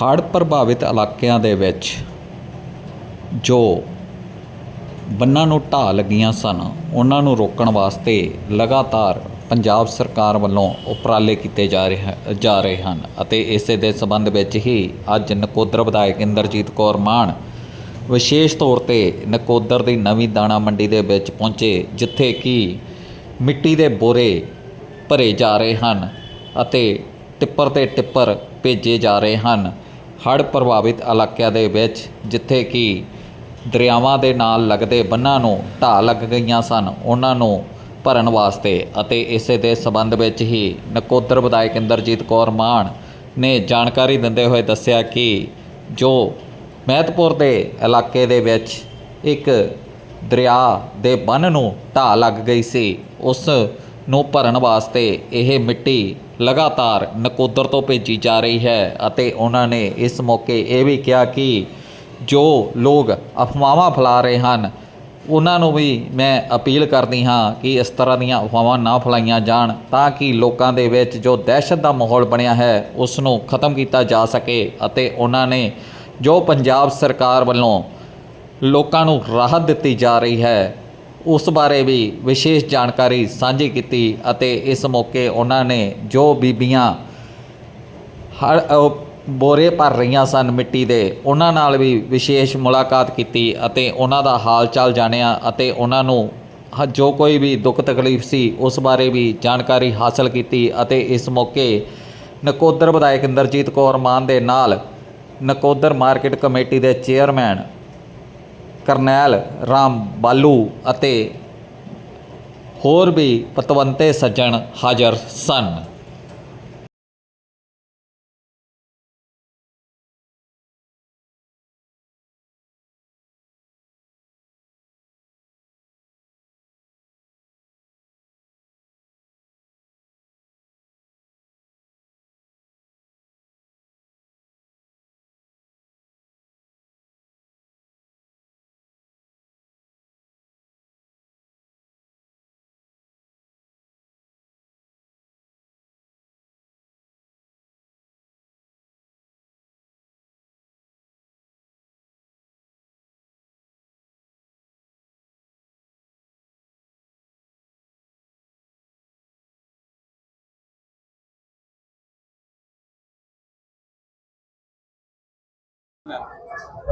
ਹੜ੍ਹ ਪ੍ਰਭਾਵਿਤ ਇਲਾਕਿਆਂ ਦੇ ਵਿੱਚ ਜੋ ਬੰਨਾਂ ਨੂੰ ਢਾਹ ਲੱਗੀਆਂ ਸਨ, ਉਹਨਾਂ ਨੂੰ ਰੋਕਣ ਵਾਸਤੇ ਲਗਾਤਾਰ ਪੰਜਾਬ ਸਰਕਾਰ ਵੱਲੋਂ ਉਪਰਾਲੇ ਕੀਤੇ ਜਾ ਰਹੇ ਜਾ ਰਹੇ ਹਨ ਅਤੇ ਇਸੇ ਦੇ ਸੰਬੰਧ ਵਿੱਚ ਹੀ ਅੱਜ ਨਕੋਦਰ ਵਿਧਾਇਕ ਇੰਦਰਜੀਤ ਕੌਰ ਮਾਨ ਵਿਸ਼ੇਸ਼ ਤੌਰ ਤੇ ਨਕੋਦਰ ਦੀ ਨਵੀਂ ਦਾਣਾ ਮੰਡੀ ਦੇ ਵਿੱਚ ਪਹੁੰਚੇ, ਜਿੱਥੇ ਕਿ ਮਿੱਟੀ ਦੇ ਬੋਰੇ ਭਰੇ ਜਾ ਰਹੇ ਹਨ ਅਤੇ ਟਿੱਪਰ ਤੇ ਟਿੱਪਰ ਭੇਜੇ ਜਾ ਰਹੇ ਹਨ। ਹੜ੍ਹ ਪ੍ਰਭਾਵਿਤ ਇਲਾਕਿਆਂ ਦੇ ਵਿੱਚ, ਜਿੱਥੇ ਕਿ ਦਰਿਆਵਾਂ ਦੇ ਨਾਲ ਲੱਗਦੇ ਬੰਨਾਂ ਨੂੰ ਢਾਹ ਲੱਗ ਗਈਆਂ ਸਨ, ਉਹਨਾਂ ਨੂੰ ਭਰਨ ਵਾਸਤੇ ਅਤੇ ਇਸੇ ਦੇ ਸੰਬੰਧ ਵਿੱਚ ਹੀ ਨਕੋਦਰ ਵਿਧਾਇਕ ਇੰਦਰਜੀਤ ਕੌਰ ਮਾਨ ਨੇ ਜਾਣਕਾਰੀ ਦਿੰਦੇ ਹੋਏ ਦੱਸਿਆ ਕਿ ਜੋ ਮਹਿਤਪੁਰ ਦੇ ਇਲਾਕੇ ਦੇ ਵਿੱਚ ਇੱਕ ਦਰਿਆ ਦੇ ਬੰਨ ਨੂੰ ਢਾਹ ਲੱਗ ਗਈ ਸੀ, ਉਸ ਨੂੰ ਭਰਨ ਵਾਸਤੇ ਇਹ ਮਿੱਟੀ ਲਗਾਤਾਰ ਨਕੋਦਰ ਤੋਂ ਭੇਜੀ ਜਾ ਰਹੀ ਹੈ ਅਤੇ ਉਹਨਾਂ ਨੇ ਇਸ ਮੌਕੇ ਇਹ ਵੀ ਕਿਹਾ ਕਿ ਜੋ ਲੋਕ ਅਫਵਾਹਾਂ ਫੈਲਾ ਰਹੇ ਹਨ, ਉਹਨਾਂ ਨੂੰ ਵੀ ਮੈਂ ਅਪੀਲ ਕਰਦੀ ਹਾਂ ਕਿ ਇਸ ਤਰ੍ਹਾਂ ਦੀਆਂ ਅਫਵਾਹਾਂ ਨਾ ਫੈਲਾਈਆਂ ਜਾਣ ਤਾਂ ਕਿ ਲੋਕਾਂ ਦੇ ਵਿੱਚ ਜੋ ਦਹਿਸ਼ਤ ਦਾ ਮਾਹੌਲ ਬਣਿਆ ਹੈ, ਉਸ ਨੂੰ ਖਤਮ ਕੀਤਾ ਜਾ ਸਕੇ ਅਤੇ ਉਹਨਾਂ ਨੇ ਜੋ ਪੰਜਾਬ ਸਰਕਾਰ ਵੱਲੋਂ ਲੋਕਾਂ ਨੂੰ ਰਾਹਤ ਦਿੱਤੀ ਜਾ ਰਹੀ ਹੈ ਉਸ ਬਾਰੇ ਵੀ ਵਿਸ਼ੇਸ਼ ਜਾਣਕਾਰੀ ਸਾਂਝੀ ਕੀਤੀ ਅਤੇ ਇਸ ਮੌਕੇ ਉਹਨਾਂ ਨੇ ਜੋ ਬੀਬੀਆਂ ਹਰ ਬੋਰੇ ਭਰ ਰਹੀਆਂ ਸਨ ਮਿੱਟੀ ਦੇ, ਉਹਨਾਂ ਨਾਲ ਵੀ ਵਿਸ਼ੇਸ਼ ਮੁਲਾਕਾਤ ਕੀਤੀ ਅਤੇ ਉਹਨਾਂ ਦਾ ਹਾਲ ਚਾਲ ਜਾਣਿਆ ਅਤੇ ਉਹਨਾਂ ਨੂੰ ਹ- ਜੋ ਕੋਈ ਵੀ ਦੁੱਖ ਤਕਲੀਫ ਸੀ ਉਸ ਬਾਰੇ ਵੀ ਜਾਣਕਾਰੀ ਹਾਸਲ ਕੀਤੀ ਅਤੇ ਇਸ ਮੌਕੇ ਨਕੋਦਰ ਵਿਧਾਇਕ ਇੰਦਰਜੀਤ ਕੌਰ ਮਾਨ ਦੇ ਨਾਲ ਨਕੋਦਰ ਮਾਰਕੀਟ ਕਮੇਟੀ ਦੇ ਚੇਅਰਮੈਨ ਕਰਨੈਲ ਰਾਮ ਬਾਲੂ ਅਤੇ ਹੋਰ ਵੀ ਪਤਵੰਤੇ ਸੱਜਣ ਹਾਜ਼ਰ ਸਨ।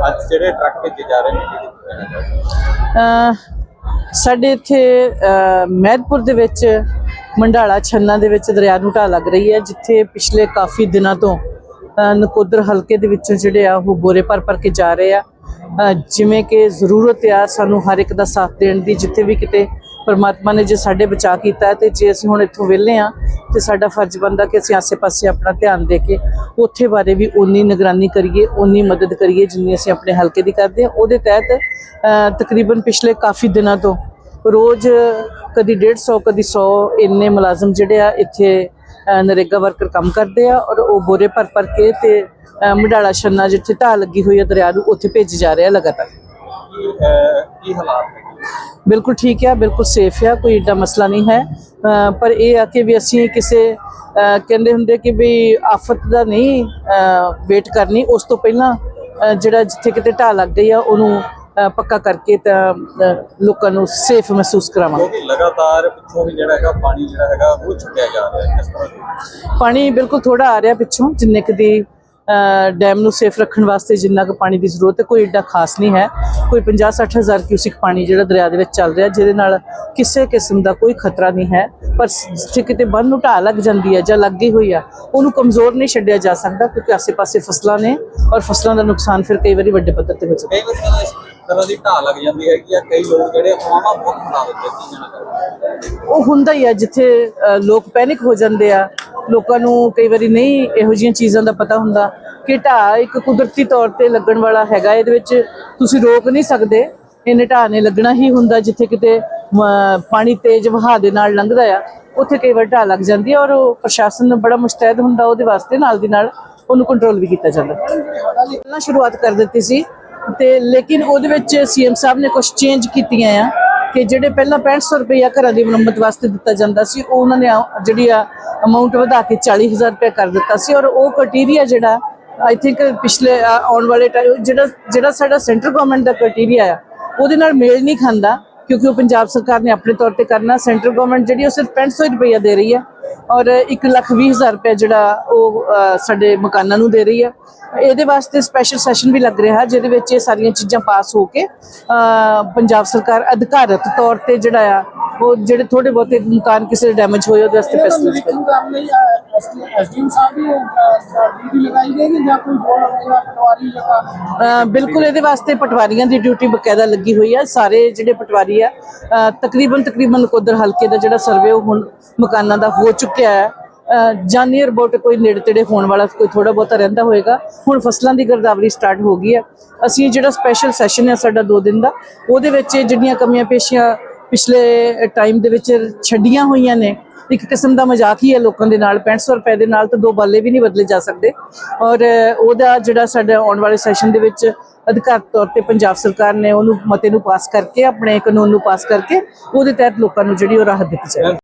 ਅੱਜ ਜਿਹੜੇ ਟਰੱਕ ਭੇਜੇ ਜਾ ਰਹੇ ਨੇ ਸਾਡੇ ਇੱਥੇ, ਅਹ, ਮਹਿਦਪੁਰ ਦੇ ਵਿੱਚ, ਮੰਡਾਲਾ ਛੰਨਾ ਦੇ ਵਿੱਚ ਦਰਿਆ ਨੂੰ ਢਾਹ ਲੱਗ ਰਹੀ ਹੈ, ਜਿੱਥੇ ਪਿਛਲੇ ਕਾਫੀ ਦਿਨਾਂ ਤੋਂ ਨਕੋਦਰ ਹਲਕੇ ਦੇ ਵਿੱਚੋਂ ਜਿਹੜੇ ਆ, ਉਹ ਬੋਰੇ ਭਰ ਭਰ ਕੇ ਜਾ ਰਹੇ ਆ। ਜਿਵੇਂ ਕਿ ਜ਼ਰੂਰਤ ਆ ਸਾਨੂੰ ਹਰ ਇੱਕ ਦਾ ਸਾਥ ਦੇਣ ਦੀ, ਜਿੱਥੇ ਵੀ ਕਿਤੇ ਪਰਮਾਤਮਾ ਨੇ ਜੇ ਸਾਡੇ ਬਚਾਅ ਕੀਤਾ ਹੈ ਤੇ ਜੇ ਅਸੀਂ ਹੁਣ ਇੱਥੋਂ ਵਿਹਲੇ ਆ ਤੇ ਸਾਡਾ ਫਰਜ਼ ਬਣਦਾ ਕਿ ਅਸੀਂ ਆਸੇ-ਪਾਸੇ ਆਪਣਾ ਧਿਆਨ ਦੇ ਕੇ ਉੱਥੇ ਬਾਰੇ ਵੀ ਉਨੀ ਨਿਗਰਾਨੀ ਕਰੀਏ ਉਨੀ ਮਦਦ ਕਰੀਏ ਜਿੰਨੀ ਅਸੀਂ ਆਪਣੇ ਹਲਕੇ ਦੀ ਕਰਦੇ ਆ ਉਹਦੇ ਤਹਿਤ ਤਕਰੀਬਨ ਪਿਛਲੇ ਕਾਫੀ ਦਿਨਾਂ ਤੋਂ ਰੋਜ਼ ਕਦੀ 150 ਕਦੀ 100 ਇੰਨੇ ਮੁਲਾਜ਼ਮ ਜਿਹੜੇ ਆ ਇੱਥੇ ਨਰੇਗਾ ਵਰਕਰ ਕੰਮ ਕਰਦੇ ਆ ਔਰ ਉਹ ਬੋਰੇ ਭਰ ਭਰ ਕੇ ਤੇ, ਅਹ, ਮਡਾਲਾ ਛੰਨਾ ਜਿੱਥੇ ਢਾਹ ਲੱਗੀ ਹੋਈ ਹੈ ਦਰਿਆ ਨੂੰ ਉੱਥੇ ਭੇਜੀ ਜਾ ਰਿਹਾ ਲਗਾਤਾਰ। ਕੀ ਹਾਲਾਤ ਬਿਲਕੁਲ ਠੀਕ ਹੈ ਬਿਲਕੁਲ ਸੇਫ ਹੈ ਕੋਈ ਏਡਾ ਮਸਲਾ ਨਹੀਂ ਹੈ। ਪਰ ਇਹ ਆ ਕਿ ਵੀ ਅਸੀਂ ਕਿਸੇ ਕਹਿੰਦੇ ਹੁੰਦੇ ਕਿ ਵੀ ਆਫਤ ਦਾ ਨਹੀਂ ਵੇਟ ਕਰਨੀ ਉਸ ਤੋਂ ਪਹਿਲਾਂ ਜਿਹੜਾ ਜਿੱਥੇ ਕਿਤੇ ਢਾਹ ਲੱਗ ਗਈ ਆ ਉਹਨੂੰ ਪੱਕਾ ਕਰਕੇ ਤਾਂ ਲੋਕਾਂ ਨੂੰ ਸੇਫ ਮਹਿਸੂਸ ਕਰਾਵਾਂਗੇ। ਕਿਉਂਕਿ ਲਗਾਤਾਰ ਪਿੱਛੋਂ ਵੀ ਜਿਹੜਾ ਹੈਗਾ ਪਾਣੀ ਜਿਹੜਾ ਹੈਗਾ ਉਹ ਛੱਡਿਆ ਜਾ ਰਿਹਾ ਹੈ ਕਿਸ ਤਰ੍ਹਾਂ? ਪਾਣੀ ਬਿਲਕੁਲ ਥੋੜਾ ਆ ਰਿਹਾ ਪਿੱਛੋਂ ਜਿੰਨੇ ਕੁ ਦੀ ਡੈਮ ਨੂੰ ਸੇਫ ਰੱਖਣ ਵਾਸਤੇ ਜਿੰਨਾ ਕੁ ਪਾਣੀ ਦੀ ਜ਼ਰੂਰਤ ਹੈ ਕੋਈ ਏਡਾ ਖਾਸ ਨਹੀਂ ਹੈ। ਕੋਈ 50-60 ਹਜ਼ਾਰ ਕਿਊਸਿਕ ਪਾਣੀ ਜਿਹੜਾ ਦਰਿਆ ਦੇ ਵਿੱਚ ਚੱਲ ਰਿਹਾ ਜਿਹਦੇ ਨਾਲ ਕਿਸੇ ਕਿਸਮ ਦਾ ਕੋਈ ਖਤਰਾ ਨਹੀਂ ਹੈ। ਪਰ ਜਿੱਥੇ ਕਿਤੇ ਬੰਨ ਨੂੰ ਢਾਹ ਲੱਗ ਜਾਂਦੀ ਹੈ ਜਾਂ ਲੱਗੀ ਹੋਈ ਆ ਉਹਨੂੰ ਕਮਜ਼ੋਰ ਨਹੀਂ ਛੱਡਿਆ ਜਾ ਸਕਦਾ ਕਿਉਂਕਿ ਆਸੇ-ਪਾਸੇ ਫਸਲਾਂ ਨੇ ਔਰ ਫਸਲਾਂ ਦਾ ਨੁਕਸਾਨ ਫਿਰ ਕਈ ਵਾਰੀ ਵੱਡੇ ਪੱਧਰ ਤੇ ਹੋ ਜਾਂਦਾ। ਕਈ ਵਾਰ ਤਾਂ ਇਸ ਤਰ੍ਹਾਂ ਦੀ ਢਾਹ ਲੱਗ ਜਾਂਦੀ ਹੈ ਕਿ ਕਈ ਲੋਕ ਜਿਹੜੇ ਅਫਵਾਹਾਂ ਬਹੁਤ ਫੈਲਾ ਦਿੰਦੇ ਕੀ ਕਹਿਣਾ ਚਾਹੁੰਦੇ ਹੋ? ਉਹ ਹੁੰਦਾ ਹੀ ਆ ਜਿੱਥੇ ਲੋਕ ਪੈਨਿਕ ਹੋ ਜਾਂਦੇ ਆ ਲੋਕਾਂ ਨੂੰ ਕਈ ਵਾਰੀ ਨਹੀਂ ਇਹੋ ਜਿਹੀਆਂ ਚੀਜ਼ਾਂ ਦਾ ਪਤਾ ਹੁੰਦਾ ਕਿ ਢਾਹ ਇੱਕ ਕੁਦਰਤੀ ਤੌਰ ਤੇ ਲੱਗਣ ਵਾਲਾ ਹੈਗਾ, ਇਹਦੇ ਵਿੱਚ ਤੁਸੀਂ ਰੋਕ ਨਹੀਂ ਸਕਦੇ। ਇਹਨੇ ਢਾਹ ਨੇ ਲੱਗਣਾ ਹੀ ਹੁੰਦਾ, ਜਿੱਥੇ ਕਿਤੇ ਪਾਣੀ ਤੇਜ਼ ਵਹਾਅ ਦੇ ਨਾਲ ਲੰਘਦਾ ਆ, ਉੱਥੇ ਕਈ ਵਾਰ ਢਾਹ ਲੱਗ ਜਾਂਦੀ ਹੈ ਔਰ ਉਹ ਪ੍ਰਸ਼ਾਸਨ ਬੜਾ ਮੁਸਤੈਦ ਹੁੰਦਾ, ਉਹਦੇ ਵਾਸਤੇ ਨਾਲ ਦੀ ਨਾਲ ਉਹਨੂੰ ਕੰਟਰੋਲ ਵੀ ਕੀਤਾ ਜਾਂਦਾ। ਪਹਿਲਾਂ ਸ਼ੁਰੂਆਤ ਕਰ ਦਿੱਤੀ ਸੀ ਤੇ ਲੇਕਿਨ ਉਹਦੇ ਵਿੱਚ ਸੀਐਮ ਸਾਹਿਬ ਨੇ ਕੁਝ ਚੇਂਜ ਕੀਤੀਆਂ ਆ ਕਿ ਜਿਹੜੇ ਪਹਿਲਾਂ 6500 ਰੁਪਇਆ ਘਰਾਂ ਦੀ ਮੁਰੰਮਤ ਵਾਸਤੇ ਦਿੱਤਾ ਜਾਂਦਾ ਸੀ, ਉਹ ਉਹਨਾਂ ਨੇ ਆ- ਜਿਹੜੀ ਆ ਅਮਾਉਂਟ ਵਧਾ ਕੇ 40000 ਰੁਪਏ ਕਰ ਦਿੱਤਾ ਸੀ ਔਰ ਉਹ ਕ੍ਰਾਈਟੇਰੀਆ ਜਿਹੜਾ ਆਈ ਥਿੰਕ ਪਿਛਲੇ ਆਉਣ ਵਾਲੇ ਟਾਈਮ ਜਿਹੜਾ ਜਿਹੜਾ ਸਾਡਾ ਸੈਂਟਰ ਗਵਰਨਮੈਂਟ ਦਾ ਕ੍ਰਾਈਟੇਰੀਆ ਆ, ਉਹਦੇ ਨਾਲ ਮੇਲ ਨਹੀਂ ਖਾਂਦਾ, ਕਿਉਂਕਿ ਉਹ ਪੰਜਾਬ ਸਰਕਾਰ ਨੇ ਆਪਣੇ ਤੌਰ ਤੇ ਕਰਨਾ ਸੈਂਟਰ ਗਵਰਨਮੈਂਟ ਜਿਹੜੀ ਉਹ ਸਿਰਫ 6500 ਰੁਪਈਆ ਦੇ ਰਹੀ ਹੈ ਔਰ 1 ਲੱਖ 20 ਹਜ਼ਾਰ ਰੁਪਏ ਜਿਹੜਾ ਉਹ ਸਾਡੇ ਮਕਾਨਾਂ ਨੂੰ ਦੇ ਰਹੀ ਹੈ। ਇਹਦੇ ਵਾਸਤੇ ਸਪੈਸ਼ਲ ਸੈਸ਼ਨ ਵੀ ਲੱਗ ਰਿਹਾ ਜਿਹਦੇ ਵਿੱਚ ਇਹ ਸਾਰੀਆਂ ਚੀਜ਼ਾਂ ਪਾਸ ਹੋ ਕੇ ਪੰਜਾਬ ਸਰਕਾਰ ਅਧਿਕਾਰਤ ਤੌਰ ਤੇ ਜਿਹੜਾ ਆ ਉਹ ਜਿਹੜੇ ਥੋੜੇ ਬਹੁਤੇ ਮਕਾਨ ਕਿਸੇ ਦੇ ਡੈਮੇਜ ਹੋਏ ਉਹਦੇ ਵਾਸਤੇ ਜਾਂ ਅ, ਬਿਲਕੁਲ ਇਹਦੇ ਵਾਸਤੇ ਪਟਵਾਰੀਆਂ ਦੀ ਡਿਊਟੀ ਬਕਾਇਦਾ ਲੱਗੀ ਹੋਈ ਹੈ। ਸਾਰੇ ਜਿਹੜੇ ਪਟਵਾਰੀ ਆ ਤਕਰੀਬਨ ਤਕਰੀਬਨ ਨਕੋਦਰ ਹਲਕੇ ਦਾ ਜਿਹੜਾ ਸਰਵੇ ਉਹ ਹੁਣ ਮਕਾਨਾਂ ਦਾ ਹੋ ਚੁੱਕਿਆ ਹੈ। ਜਾਂ ਨੀਅਰ ਅਬਾਊਟ ਕੋਈ ਨੇੜੇ ਤੇੜੇ ਹੋਣ ਵਾਲਾ ਕੋਈ ਥੋੜਾ ਬਹੁਤਾ ਰਹਿੰਦਾ ਹੋਏਗਾ। ਹੁਣ ਫਸਲਾਂ ਦੀ ਗਰਦਾਵਰੀ ਸਟਾਰਟ ਹੋ ਗਈ ਹੈ। ਅਸੀਂ ਜਿਹੜਾ ਸਪੈਸ਼ਲ ਸੈਸ਼ਨ ਹੈ ਸਾਡਾ 2 ਦਿਨ ਦਾ, ਉਹਦੇ ਵਿੱਚ ਜਿਹੜੀਆਂ ਕਮੀਆਂ ਪੇਸ਼ੀਆਂ ਪਿਛਲੇ ਟਾਈਮ ਦੇ ਵਿੱਚ ਛੱਡੀਆਂ ਹੋਈਆਂ ਨੇ, ਇੱਕ ਕਿਸਮ ਦਾ ਮਜ਼ਾਕ ਹੀ ਹੈ ਲੋਕਾਂ ਦੇ ਨਾਲ 6500 ਰੁਪਏ ਦੇ ਨਾਲ ਤਾਂ ਦੋ ਬਾਲੇ ਵੀ ਨਹੀਂ ਬਦਲੇ ਜਾ ਸਕਦੇ। ਔਰ ਉਹਦਾ ਜਿਹੜਾ ਸਾਡਾ ਆਉਣ ਵਾਲੇ ਸੈਸ਼ਨ ਦੇ ਵਿੱਚ ਅਧਿਕਾਰ ਤੌਰ ਤੇ ਪੰਜਾਬ ਸਰਕਾਰ ਨੇ ਉਹਨੂੰ ਮਤੇ ਨੂੰ ਪਾਸ ਕਰਕੇ, ਆਪਣੇ ਕਾਨੂੰਨ ਨੂੰ ਪਾਸ ਕਰਕੇ, ਉਹਦੇ ਤਹਿਤ ਲੋਕਾਂ ਨੂੰ ਜਿਹੜੀ ਉਹ ਰਾਹਤ ਦਿੱਤੀ ਜਾਏ